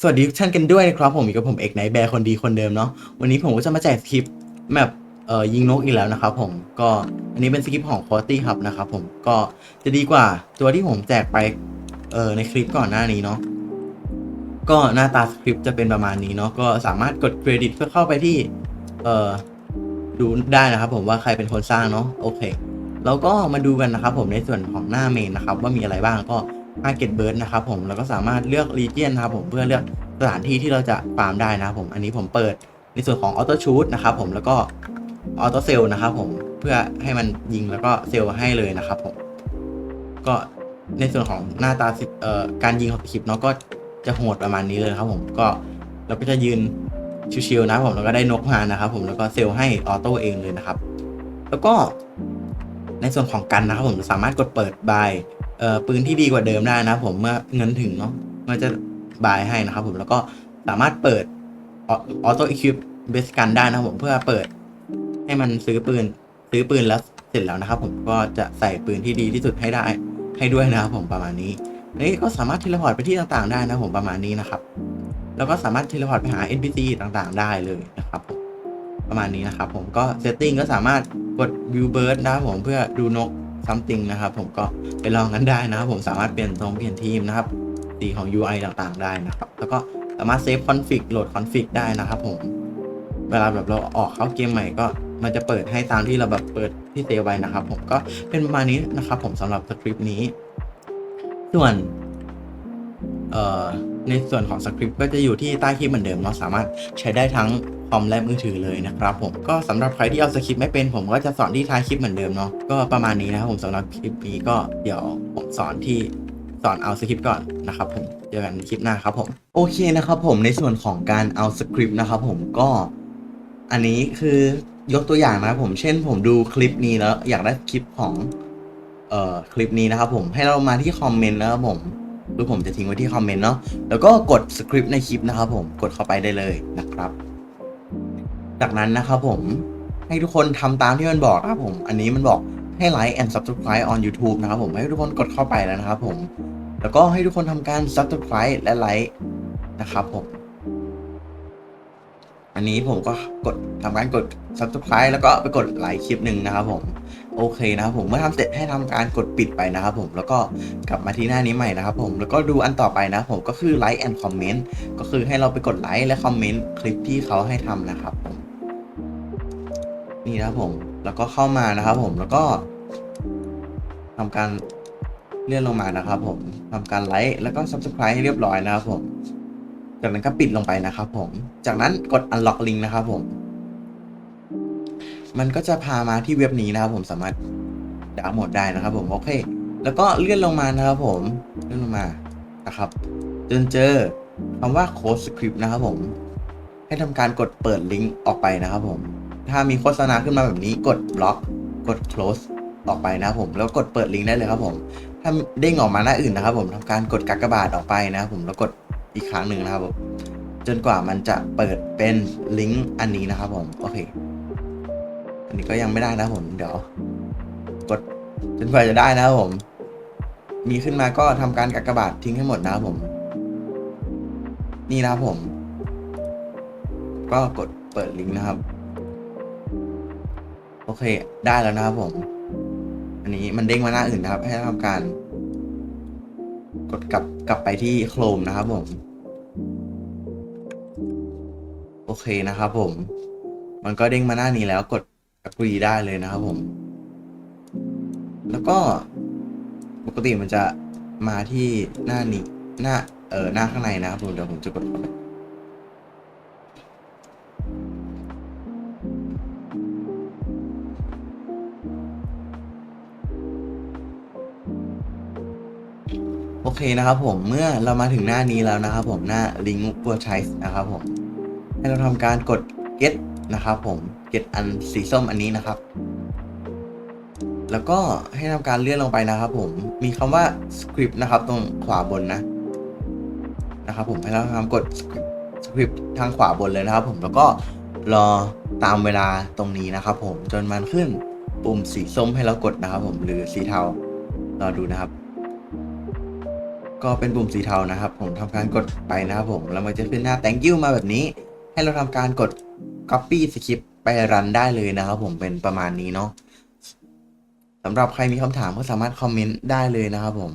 สวัสดีทุกท่านกันด้วยนะครับผมอยู่กับผมเอกไนท์แบร์คนดีคนเดิมเนาะวันนี้ผมก็จะมาแจกสคริปต์แบบเอ่อยิงนกอีกแล้วนะครับผมก็อันนี้เป็นสคริปต์ของ Quality Hub นะครับผมก็จะดีกว่าตัวที่ผมแจกไปเอ่อในคลิปก่อนหน้านี้เนาะก็หน้าตาสคริปต์จะเป็นประมาณนี้เนาะก็สามารถกดเครดิตเพื่อเข้าไปที่เอ่อดูได้นะครับผมว่าใครเป็นคนสร้างเนาะโอเคแล้วก็มาดูกันนะครับผมในส่วนของหน้าเมนนะครับว่ามีอะไรบ้างก็ Target Bird นะครับผมแล้วก็สามารถเลือก Region นะครับผมเพื่อเลือกสถานที่ที่เราจะฟาร์มได้นะครับผมอันนี้ผมเปิดในส่วนของ Auto Shoot นะครับผมแล้วก็ Auto Sell นะครับผมเพื่อให้มันยิงแล้วก็เซลล์ให้เลยนะครับผมก็ในส่วนของหน้าตาเอ่อการยิงของคลิปเนาะก็จะโหดประมาณนี้เลยครับผมก็เราก็จะยืนชิวๆนะครับผมแล้วก็ได้นกมานะครับผมแล้วก็เซลล์ให้ออโต้เองเลยนะครับ แล้วก็ในส่วนของกันนะครับผมสามารถกดเปิดบาย เอ่อปืนที่ดีกว่าเดิมได้นะผมเมื่อเงินถึงเนาะมันจะบายให้นะครับผมแล้วก็สามารถเปิดออโต้อีคิวเบสกันได้นะครับผมเพื่อเปิดให้มันซื้อปืนซื้อปืนแล้วเสร็จแล้วนะครับผมก็จะใส่ปืนที่ดีที่สุดให้ได้ให้ด้วยนะครับผมประมาณนี้นี่ก็สามารถเทเลพอร์ตไปที่ต่างๆได้นะผมประมาณนี้นะครับ แล้วก็สามารถเทเลพอร์ตไปหา NPC ต่างๆ ได้เลยนะครับ ประมาณนี้นะครับ ผมก็เซตติ้งก็สามารถกด view bird นะครับผมเพื่อดูนก something นะครับ ผมก็ไปลองกันได้นะครับ ผมสามารถเปลี่ยนตรงเปลี่ยนทีมนะครับสีของ UI ต่างๆ ได้นะครับ แล้วก็สามารถเซฟคอนฟิกโหลดคอนฟิกได้นะครับผมเวลาแบบเราออกเข้าเกมใหม่ก็มันจะเปิดให้ตามที่เราแบบเปิดที่เซฟไว้นะครับ ผมก็เป็นประมาณนี้นะครับ ผมสำหรับสคริปต์นี้ ส่วนในส่วนของสคริปต์ก็จะอยู่ที่ใต้คลิปเหมือนเดิมเนาสามารถใช้ได้ทั้ง คอมและมือถือเลยนะครับผมก็สำหรับใครที่เอาสคริปต์ไม่เป็น ผมก็จะสอนที่ท้ายคลิปเหมือนเดิมเนาะก็ประมาณนี้นะครับผมสำหรับคลิปนี้ก็เดี๋ยวผมสอนที่สอนเอาสคริปต์ก่อนนะครับผมเจอกันคลิปหน้าครับผมโอเคนะครับผมในส่วนของการเอาสคริปต์นะครับผมก็อันนี้คือยกตัวอย่างนะครับผมเช่นผมดูคลิปนี้แล้วอยากได้คลิปของเอ่อคลิปนี้นะครับผมให้เรามาที่คอมเมนต์นะครับผมคือผมจะทิ้งไว้ที่คอมเมนต์เนาะแล้วก็กดสคริปต์ในคลิปนะครับผมกดเข้าไปได้เลยนะครับ จากนั้นนะครับผมให้ทุกคนทำตามที่มันบอกนะครับผม อันนี้มันบอกให้ไลค์ and subscribe on YouTube นะครับผมให้ทุกคนกดเข้าไปแล้วนะครับผม แล้วก็ให้ทุกคนทำการ subscribe และไลค์นะครับผม อันนี้ผมก็กดทำการกด subscribe แล้วก็ไปกดไลค์คลิปหนึ่งนะครับผม โอเคนะครับผมเมื่อทำเสร็จให้ทำการกดปิดไปนะครับผม แล้วก็กลับมาที่หน้านี้ใหม่นะครับผม แล้วก็ดูอันต่อไปนะผมก็คือไลค์แอนด์คอมเมนต์ก็คือให้เราไปกดไลค์และคอมเมนต์คลิปที่เขาให้ทำนะครับผ นี่นะครับผม แล้วก็เข้ามานะครับผม แล้วก็ทำการเลื่อนลงมานะครับผมทำการไลค์แล้วก็ subscribe ให้เรียบร้อยนะครับผม จากนั้นก็ปิดลงไปนะครับผม จากนั้นกด unlock link นะครับผม มันก็จะพามาที่เว็บนี้นะครับผมสามารถดาวน์โหลดได้นะครับผมโอเค แล้วก็เลื่อนลงมานะครับผม เลื่อนลงมานะครับจนเจอคำว่า code script นะครับผม ให้ทำการกดเปิดลิงก์ออกไปนะครับผม ถ้ามีโฆษณาขึ้นมาแบบนี้กดบล็อก กด close ออกไปนะครับผม แล้วกดเปิดลิงก์ได้เลยครับผม ถ้าเด้งออกมาหน้าอื่นนะครับ ผมทำการกดกากบาทออกไปนะครับผมแล้วกดอีกครั้งหนึ่งนะครับผมจนกว่ามันจะเปิดเป็นลิงก์อันนี้นะครับผมโอเค อันนี้ก็ยังไม่ได้นะผมเดี๋ยว กดจนกว่าจะได้นะครับผม มีขึ้นมาก็ทำการกากบาททิ้งให้หมดนะครับผม นี่นะครับผม ก็กดเปิดลิงก์นะครับ โอเค ได้แล้วนะครับผม อันนี้มันเด้งมาหน้าอื่นนะครับ ให้ทำการ กดกลับกลับไปที่โครมนะครับผม โอเคนะครับผม มันก็เด้งมาหน้านี้แล้วกด agree ได้เลยนะครับผม แล้วก็ปกติมันจะมาที่หน้านี้ หน้า เออหน้าข้างในนะครับผม เดี๋ยวผมจะกดเข้าไป โอเคนะครับผมเมื่อเรามาถึงหน้านี้แล้วนะครับผมหน้า link w o r d c h i s e นะครับผมให้เราทำการกด get นะครับผม get อันสีส้มอันนี้นะครับ แล้วก็ให้ทำการเลื่อนลงไปนะครับผมมีคำว่า script นะครับ ตรงขวาบนนะนะครับผมให้เราทำกด script ทางขวาบนเลยนะครับ ผมแล้วก็รอตามเวลาตรงนี้นะครับ ผมจนมันขึ้นปุ่มสีส้มให้เรากดนะครับ ผมหรือสีเทารอดูนะครับ ก็เป็นปุ่มสีเทานะครับ ผมทำการกดไปนะครับผมแล้วมันจะขึ้นหน้า thank you มาแบบนี้ ให้เราทำการกด copy script ไปรันได้เลยนะครับ ผมเป็นประมาณนี้เนาะสำหรับใครมีคำถามก็สามารถคอมเมนต์ได้เลยนะครับผม